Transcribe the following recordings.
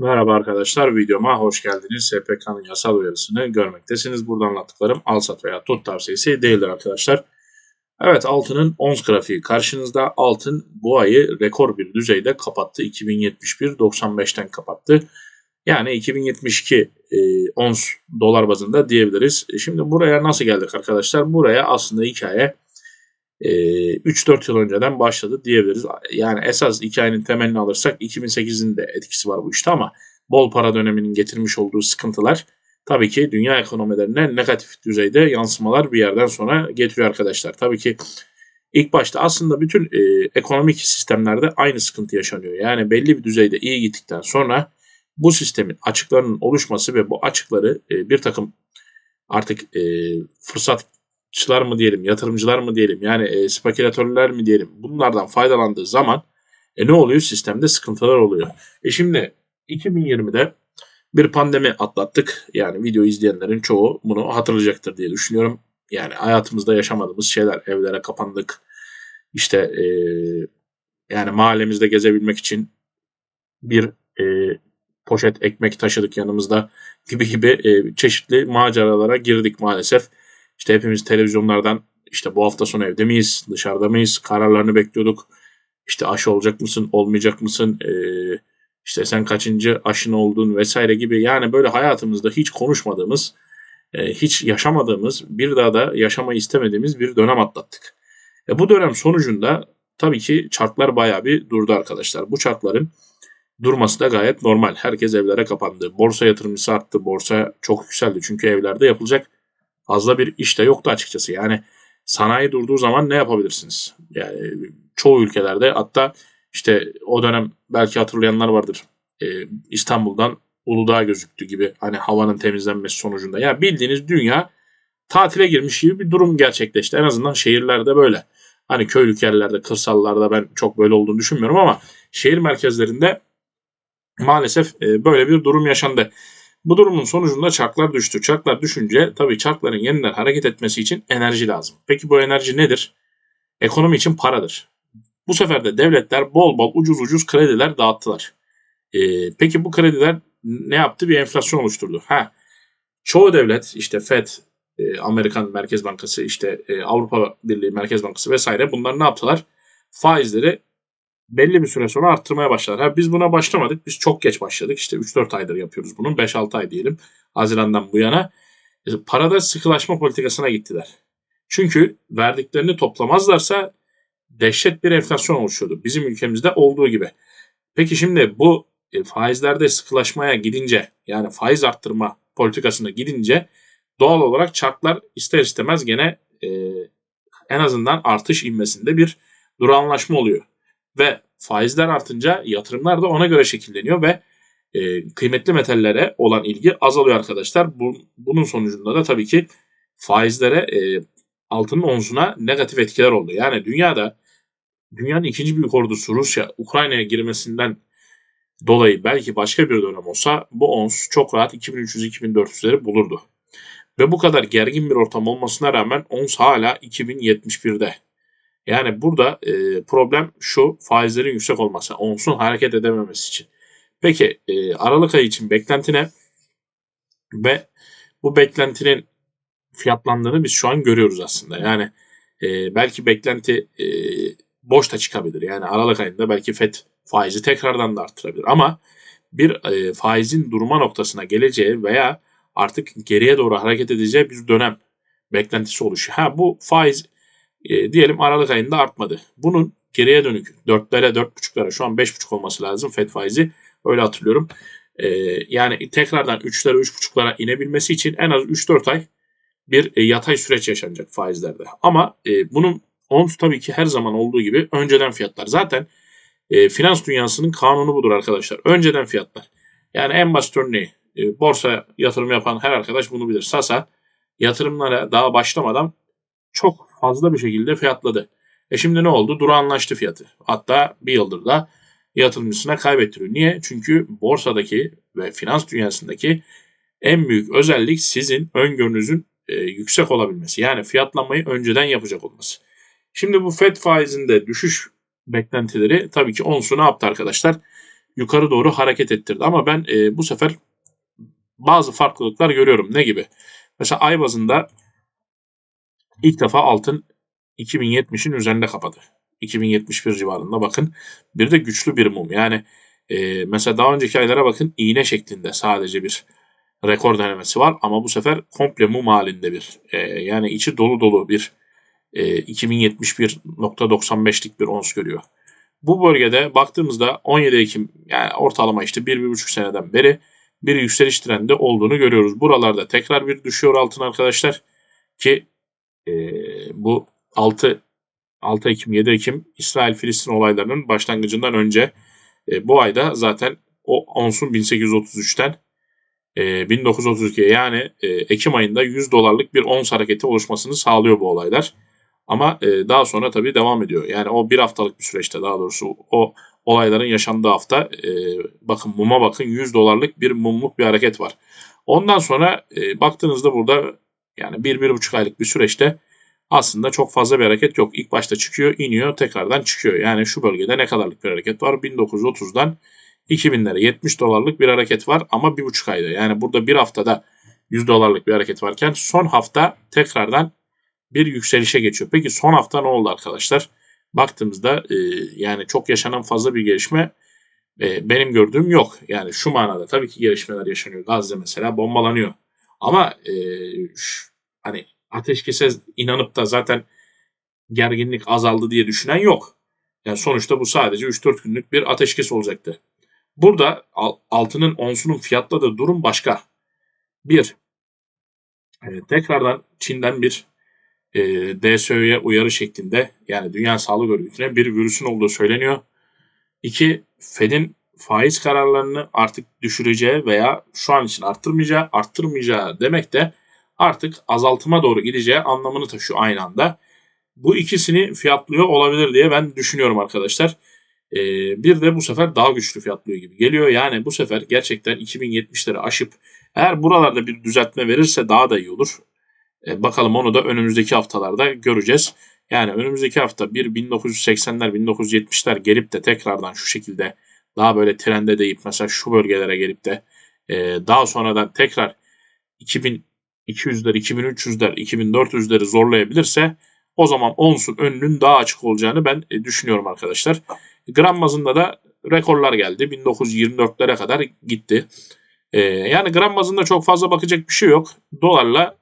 Merhaba arkadaşlar, videoma hoş geldiniz. SPK'nın yasal uyarısını görmektesiniz. Burada anlattıklarım al sat veya tut tavsiyesi değildir arkadaşlar. Evet altının ons grafiği karşınızda. Altın bu ayı rekor bir düzeyde kapattı. 2071.95'ten kapattı. Yani 2072 e, ons dolar bazında diyebiliriz. Şimdi buraya nasıl geldik arkadaşlar? Buraya aslında hikaye e, 3-4 yıl önceden başladı diyebiliriz. Yani esas hikayenin temelini alırsak 2008'in de etkisi var bu işte ama bol para döneminin getirmiş olduğu sıkıntılar tabii ki dünya ekonomilerine negatif düzeyde yansımalar bir yerden sonra getiriyor arkadaşlar. Tabii ki ilk başta aslında bütün e, ekonomik sistemlerde aynı sıkıntı yaşanıyor. Yani belli bir düzeyde iyi gittikten sonra bu sistemin açıklarının oluşması ve bu açıkları e, bir takım artık e, fırsatçılar mı diyelim, yatırımcılar mı diyelim, yani e, spekülatörler mi diyelim bunlardan faydalandığı zaman e, ne oluyor? Sistemde sıkıntılar oluyor. E şimdi 2020'de bir pandemi atlattık. Yani video izleyenlerin çoğu bunu hatırlayacaktır diye düşünüyorum. Yani hayatımızda yaşamadığımız şeyler. Evlere kapandık. İşte e, yani mahallemizde gezebilmek için bir e, poşet ekmek taşıdık yanımızda gibi gibi e, çeşitli maceralara girdik maalesef. İşte hepimiz televizyonlardan işte bu hafta sonu evde miyiz, dışarıda mıyız kararlarını bekliyorduk. İşte aşı olacak mısın, olmayacak mısın, işte sen kaçıncı aşın oldun vesaire gibi yani böyle hayatımızda hiç konuşmadığımız, hiç yaşamadığımız, bir daha da yaşamayı istemediğimiz bir dönem atlattık. E, bu dönem sonucunda tabii ki çarklar bayağı bir durdu arkadaşlar. Bu çarkların durması da gayet normal. Herkes evlere kapandı. Borsa yatırımcısı arttı. Borsa çok yükseldi. Çünkü evlerde yapılacak fazla bir iş de yoktu açıkçası. Yani sanayi durduğu zaman ne yapabilirsiniz? Yani çoğu ülkelerde hatta işte o dönem belki hatırlayanlar vardır. Ee, İstanbul'dan Uludağ gözüktü gibi hani havanın temizlenmesi sonucunda. Yani bildiğiniz dünya tatile girmiş gibi bir durum gerçekleşti. En azından şehirlerde böyle. Hani köylük yerlerde, kırsallarda ben çok böyle olduğunu düşünmüyorum ama şehir merkezlerinde maalesef e, böyle bir durum yaşandı. Bu durumun sonucunda çarklar düştü. Çarklar düşünce tabii çarkların yeniden hareket etmesi için enerji lazım. Peki bu enerji nedir? Ekonomi için paradır. Bu sefer de devletler bol bol ucuz ucuz krediler dağıttılar. Ee, peki bu krediler ne yaptı? Bir enflasyon oluşturdu. Ha, çoğu devlet işte FED, e, Amerikan Merkez Bankası, işte e, Avrupa Birliği Merkez Bankası vesaire bunlar ne yaptılar? Faizleri belli bir süre sonra arttırmaya başladılar. Ha, biz buna başlamadık. Biz çok geç başladık. İşte 3-4 aydır yapıyoruz bunu. 5-6 ay diyelim. Haziran'dan bu yana. E, parada sıkılaşma politikasına gittiler. Çünkü verdiklerini toplamazlarsa dehşet bir enflasyon oluşuyordu. Bizim ülkemizde olduğu gibi. Peki şimdi bu e, faizlerde sıkılaşmaya gidince yani faiz arttırma politikasına gidince doğal olarak çarklar ister istemez gene e, en azından artış inmesinde bir duranlaşma oluyor. Ve faizler artınca yatırımlar da ona göre şekilleniyor ve e, kıymetli metallere olan ilgi azalıyor arkadaşlar. Bu, bunun sonucunda da tabii ki faizlere e, altının onsuna negatif etkiler oldu. Yani dünyada dünyanın ikinci büyük ordusu Rusya Ukrayna'ya girmesinden dolayı belki başka bir dönem olsa bu ons çok rahat 2300-2400'leri bulurdu. Ve bu kadar gergin bir ortam olmasına rağmen ons hala 2071'de. Yani burada e, problem şu faizlerin yüksek olması. Onsun hareket edememesi için. Peki e, Aralık ayı için beklenti ne? Ve bu beklentinin fiyatlandığını biz şu an görüyoruz aslında. Yani e, belki beklenti e, boş da çıkabilir. Yani Aralık ayında belki FED faizi tekrardan da arttırabilir. Ama bir e, faizin durma noktasına geleceği veya artık geriye doğru hareket edeceği bir dönem beklentisi oluşuyor. Ha bu faiz e, diyelim Aralık ayında artmadı. Bunun geriye dönük 4'lere 4.5'lara şu an 5.5 olması lazım FED faizi. Öyle hatırlıyorum. E, yani tekrardan 3'lere 3.5'lara inebilmesi için en az 3-4 ay bir e, yatay süreç yaşanacak faizlerde. Ama e, bunun ons tabii ki her zaman olduğu gibi önceden fiyatlar. Zaten e, finans dünyasının kanunu budur arkadaşlar. Önceden fiyatlar. Yani en basit örneği e, borsa yatırım yapan her arkadaş bunu bilir. Sasa yatırımlara daha başlamadan çok fazla bir şekilde fiyatladı. E şimdi ne oldu? Durağanlaştı fiyatı. Hatta bir yıldır da yatırımcısına kaybettiriyor. Niye? Çünkü borsadaki ve finans dünyasındaki en büyük özellik sizin öngörünüzün e, yüksek olabilmesi. Yani fiyatlamayı önceden yapacak olması. Şimdi bu FED faizinde düşüş beklentileri tabii ki onsu ne yaptı arkadaşlar? yukarı doğru hareket ettirdi. Ama ben e, bu sefer bazı farklılıklar görüyorum. Ne gibi? Mesela ay bazında ilk defa altın 2070'in üzerinde kapadı. 2071 civarında bakın. Bir de güçlü bir mum. Yani e, mesela daha önceki aylara bakın iğne şeklinde sadece bir rekor denemesi var. Ama bu sefer komple mum halinde bir e, yani içi dolu dolu bir e, 2071.95'lik bir ons görüyor. Bu bölgede baktığımızda 17 Ekim yani ortalama işte 1-1,5 seneden beri bir yükseliş trendi olduğunu görüyoruz. Buralarda tekrar bir düşüyor altın arkadaşlar ki bu 6 6 Ekim 7 Ekim İsrail-Filistin olaylarının başlangıcından önce e, bu ayda zaten o onsun 1833'ten e, 1932'ye yani e, Ekim ayında 100 dolarlık bir ons hareketi oluşmasını sağlıyor bu olaylar. Ama e, daha sonra tabii devam ediyor. Yani o bir haftalık bir süreçte daha doğrusu o olayların yaşandığı hafta e, bakın muma bakın 100 dolarlık bir mumluk bir hareket var. Ondan sonra e, baktığınızda burada yani bir, bir buçuk aylık bir süreçte aslında çok fazla bir hareket yok. İlk başta çıkıyor, iniyor, tekrardan çıkıyor. Yani şu bölgede ne kadarlık bir hareket var? 1930'dan 2000'lere 70 dolarlık bir hareket var ama bir buçuk ayda. Yani burada bir haftada 100 dolarlık bir hareket varken son hafta tekrardan bir yükselişe geçiyor. Peki son hafta ne oldu arkadaşlar? Baktığımızda e, yani çok yaşanan fazla bir gelişme e, benim gördüğüm yok. Yani şu manada tabii ki gelişmeler yaşanıyor. Gazze mesela bombalanıyor. Ama e, şu, hani ateşkese inanıp da zaten gerginlik azaldı diye düşünen yok. Yani sonuçta bu sadece 3-4 günlük bir ateşkes olacaktı. Burada altının onsunun fiyatladığı durum başka. Bir, e, tekrardan Çin'den bir e, DSÖ'ye uyarı şeklinde yani Dünya Sağlık Örgütü'ne bir virüsün olduğu söyleniyor. İki, Fed'in faiz kararlarını artık düşüreceği veya şu an için arttırmayacağı, arttırmayacağı demek de artık azaltıma doğru gideceği anlamını taşıyor aynı anda. Bu ikisini fiyatlıyor olabilir diye ben düşünüyorum arkadaşlar. Ee, bir de bu sefer daha güçlü fiyatlıyor gibi geliyor. Yani bu sefer gerçekten 2070'leri aşıp eğer buralarda bir düzeltme verirse daha da iyi olur. Ee, bakalım onu da önümüzdeki haftalarda göreceğiz. Yani önümüzdeki hafta bir 1980'ler 1970'ler gelip de tekrardan şu şekilde daha böyle trende deyip mesela şu bölgelere gelip de e, daha sonradan tekrar 2000 200'ler, 2300'ler, 2400'leri zorlayabilirse o zaman onsun önünün daha açık olacağını ben e, düşünüyorum arkadaşlar. Gram bazında da rekorlar geldi. 1924'lere kadar gitti. Ee, yani gram bazında çok fazla bakacak bir şey yok. Dolarla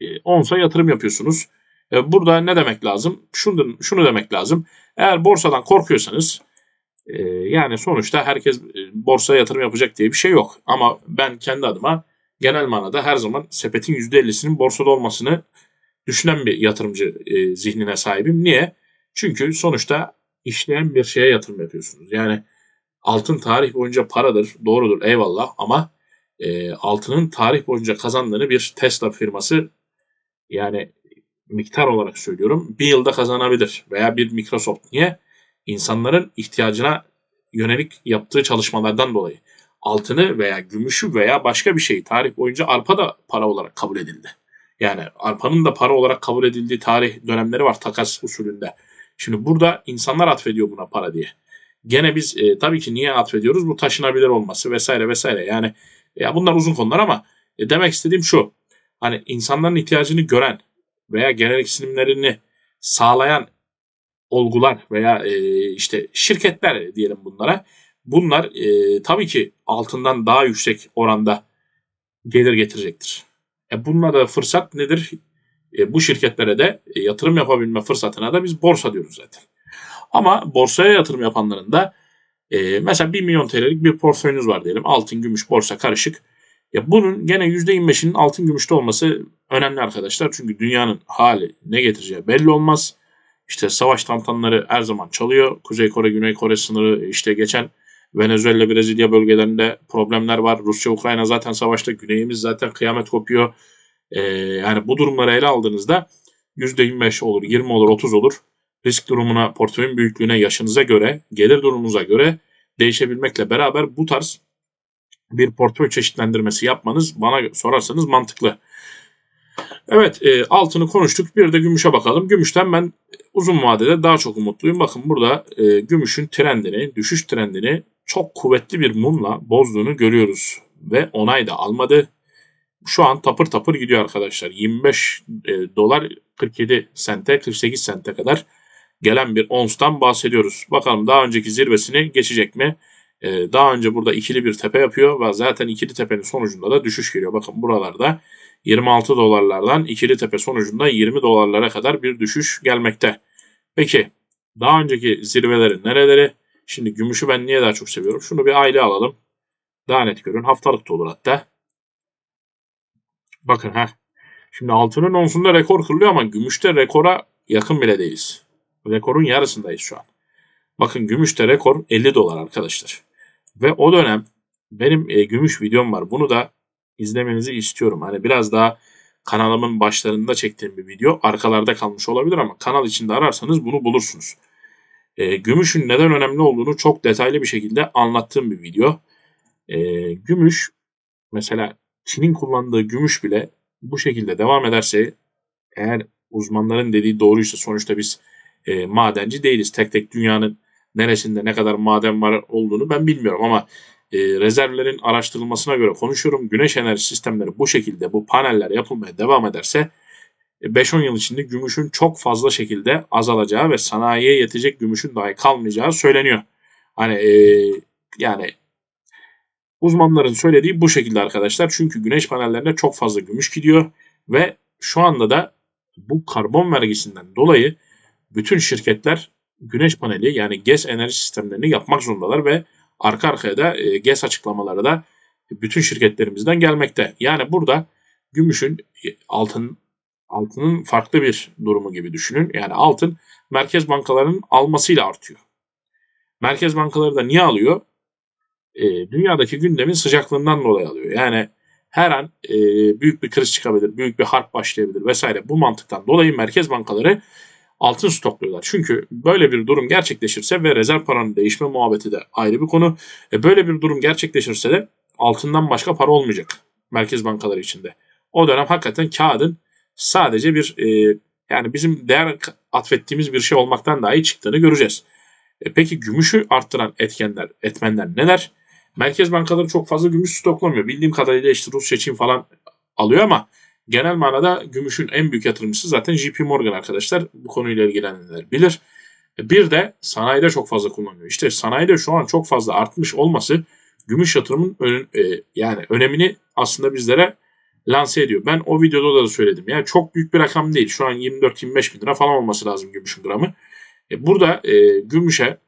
e, onsa yatırım yapıyorsunuz. E, burada ne demek lazım? Şunu, şunu demek lazım. Eğer borsadan korkuyorsanız e, yani sonuçta herkes e, borsaya yatırım yapacak diye bir şey yok. Ama ben kendi adıma genel manada her zaman sepetin %50'sinin borsada olmasını düşünen bir yatırımcı e, zihnine sahibim. Niye? Çünkü sonuçta işleyen bir şeye yatırım yapıyorsunuz. Yani altın tarih boyunca paradır, doğrudur eyvallah ama e, altının tarih boyunca kazandığını bir Tesla firması yani miktar olarak söylüyorum bir yılda kazanabilir veya bir Microsoft. Niye? İnsanların ihtiyacına yönelik yaptığı çalışmalardan dolayı altını veya gümüşü veya başka bir şeyi tarih boyunca arpa da para olarak kabul edildi. Yani arpanın da para olarak kabul edildiği tarih dönemleri var takas usulünde. Şimdi burada insanlar atfediyor buna para diye. Gene biz e, tabii ki niye atfediyoruz? Bu taşınabilir olması vesaire vesaire. Yani ya bunlar uzun konular ama e, demek istediğim şu. Hani insanların ihtiyacını gören veya gereksinimlerini sağlayan olgular veya e, işte şirketler diyelim bunlara bunlar e, tabii ki altından daha yüksek oranda gelir getirecektir. E bununla da fırsat nedir? E, bu şirketlere de e, yatırım yapabilme fırsatına da biz borsa diyoruz zaten. Ama borsaya yatırım yapanların da e, mesela 1 milyon TL'lik bir portföyünüz var diyelim. Altın, gümüş, borsa karışık. Ya bunun gene %25'inin altın gümüşte olması önemli arkadaşlar. Çünkü dünyanın hali ne getireceği belli olmaz. İşte savaş tantanları her zaman çalıyor. Kuzey Kore, Güney Kore sınırı işte geçen Venezuela, Brezilya bölgelerinde problemler var. Rusya, Ukrayna zaten savaşta. Güneyimiz zaten kıyamet kopuyor. Ee, yani bu durumları ele aldığınızda %25 olur, 20 olur, 30 olur. Risk durumuna, portföyün büyüklüğüne, yaşınıza göre, gelir durumunuza göre değişebilmekle beraber bu tarz bir portföy çeşitlendirmesi yapmanız bana sorarsanız mantıklı. Evet e, altını konuştuk. Bir de gümüşe bakalım. Gümüşten ben uzun vadede daha çok umutluyum. Bakın burada e, gümüşün trendini, düşüş trendini çok kuvvetli bir mumla bozduğunu görüyoruz. Ve onay da almadı. Şu an tapır tapır gidiyor arkadaşlar. 25 e, dolar 47 sente 48 sente kadar gelen bir onstan bahsediyoruz. Bakalım daha önceki zirvesini geçecek mi? Ee, daha önce burada ikili bir tepe yapıyor ve zaten ikili tepenin sonucunda da düşüş geliyor. Bakın buralarda 26 dolarlardan ikili tepe sonucunda 20 dolarlara kadar bir düşüş gelmekte. Peki daha önceki zirvelerin nereleri? Şimdi gümüşü ben niye daha çok seviyorum? Şunu bir aile alalım. Daha net görün. Haftalık da olur hatta. Bakın ha. Şimdi altının onsunda rekor kırılıyor ama gümüşte rekora yakın bile değiliz. Rekorun yarısındayız şu an. Bakın gümüşte rekor 50 dolar arkadaşlar. Ve o dönem benim e, gümüş videom var. Bunu da izlemenizi istiyorum. Hani biraz daha kanalımın başlarında çektiğim bir video. Arkalarda kalmış olabilir ama kanal içinde ararsanız bunu bulursunuz. E, gümüşün neden önemli olduğunu çok detaylı bir şekilde anlattığım bir video. E, gümüş mesela Çin'in kullandığı gümüş bile bu şekilde devam ederse eğer uzmanların dediği doğruysa sonuçta biz e, madenci değiliz. Tek tek dünyanın neresinde ne kadar maden var olduğunu ben bilmiyorum ama e, rezervlerin araştırılmasına göre konuşuyorum. Güneş enerji sistemleri bu şekilde bu paneller yapılmaya devam ederse 5-10 yıl içinde gümüşün çok fazla şekilde azalacağı ve sanayiye yetecek gümüşün dahi kalmayacağı söyleniyor. Hani e, yani uzmanların söylediği bu şekilde arkadaşlar. Çünkü güneş panellerine çok fazla gümüş gidiyor ve şu anda da bu karbon vergisinden dolayı bütün şirketler güneş paneli yani GES enerji sistemlerini yapmak zorundalar ve arka arkaya da e, GES açıklamaları da bütün şirketlerimizden gelmekte. Yani burada gümüşün e, altın altının farklı bir durumu gibi düşünün. Yani altın merkez bankalarının almasıyla artıyor. Merkez bankaları da niye alıyor? E, dünyadaki gündemin sıcaklığından dolayı alıyor. Yani her an e, büyük bir kriz çıkabilir, büyük bir harp başlayabilir vesaire. Bu mantıktan dolayı merkez bankaları altın stokluyorlar. Çünkü böyle bir durum gerçekleşirse ve rezerv paranın değişme muhabbeti de ayrı bir konu. E böyle bir durum gerçekleşirse de altından başka para olmayacak merkez bankaları içinde. O dönem hakikaten kağıdın sadece bir e, yani bizim değer atfettiğimiz bir şey olmaktan dahi çıktığını göreceğiz. E peki gümüşü arttıran etkenler, etmenler neler? Merkez bankaları çok fazla gümüş stoklamıyor. Bildiğim kadarıyla işte Rusya, Çin falan alıyor ama genel manada gümüşün en büyük yatırımcısı zaten JP Morgan arkadaşlar. Bu konuyla ilgilenenler bilir. Bir de sanayide çok fazla kullanılıyor. İşte sanayide şu an çok fazla artmış olması gümüş yatırımın ön, e, yani önemini aslında bizlere lanse ediyor. Ben o videoda da söyledim. Yani çok büyük bir rakam değil. Şu an 24-25 bin lira falan olması lazım gümüşün gramı. E, burada e, gümüşe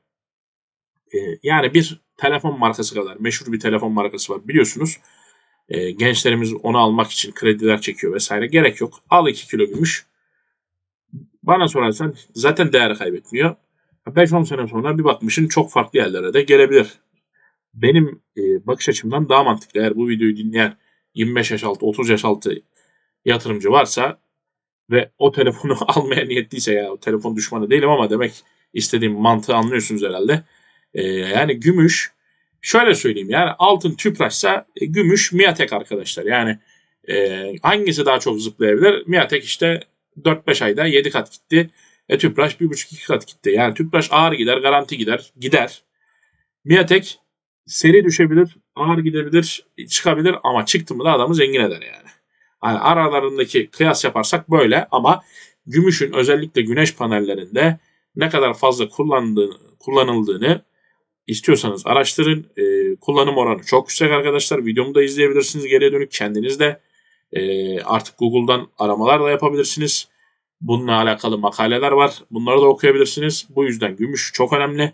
e, yani bir telefon markası kadar meşhur bir telefon markası var biliyorsunuz. E, gençlerimiz onu almak için krediler çekiyor vesaire. Gerek yok. Al 2 kilo gümüş. Bana sorarsan zaten değer kaybetmiyor. 5-10 sene sonra bir bakmışın çok farklı yerlere de gelebilir. Benim e, bakış açımdan daha mantıklı. Eğer bu videoyu dinleyen 25 yaş altı, 30 yaş altı yatırımcı varsa ve o telefonu almaya niyetliyse ya telefon düşmanı değilim ama demek istediğim mantığı anlıyorsunuz herhalde. E, yani gümüş şöyle söyleyeyim yani altın tüpraşsa e, gümüş Miatek arkadaşlar. Yani e, hangisi daha çok zıplayabilir? Miatek işte 4-5 ayda 7 kat gitti. E tüpraş 1,5-2 kat gitti. Yani tüpraş ağır gider, garanti gider, gider. Miatek seri düşebilir, ağır gidebilir, çıkabilir ama çıktı mı da adamı zengin eder yani. yani aralarındaki kıyas yaparsak böyle ama gümüşün özellikle güneş panellerinde ne kadar fazla kullandığını, kullanıldığını istiyorsanız araştırın. E, kullanım oranı çok yüksek arkadaşlar. Videomu da izleyebilirsiniz geriye dönük. Kendiniz de e, artık Google'dan aramalar da yapabilirsiniz. Bununla alakalı makaleler var. Bunları da okuyabilirsiniz. Bu yüzden gümüş çok önemli.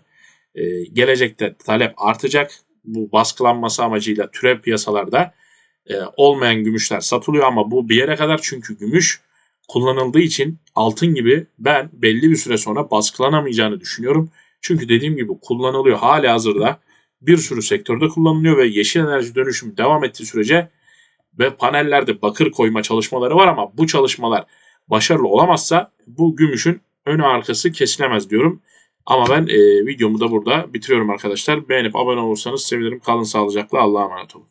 E, gelecekte talep artacak. Bu baskılanması amacıyla türev piyasalarda e, olmayan gümüşler satılıyor ama bu bir yere kadar çünkü gümüş kullanıldığı için altın gibi ben belli bir süre sonra baskılanamayacağını düşünüyorum. Çünkü dediğim gibi kullanılıyor. Hali hazırda bir sürü sektörde kullanılıyor ve yeşil enerji dönüşümü devam ettiği sürece ve panellerde bakır koyma çalışmaları var ama bu çalışmalar başarılı olamazsa bu gümüşün önü arkası kesilemez diyorum. Ama ben e, videomu da burada bitiriyorum arkadaşlar. Beğenip abone olursanız sevinirim. Kalın sağlıcakla. Allah'a emanet olun.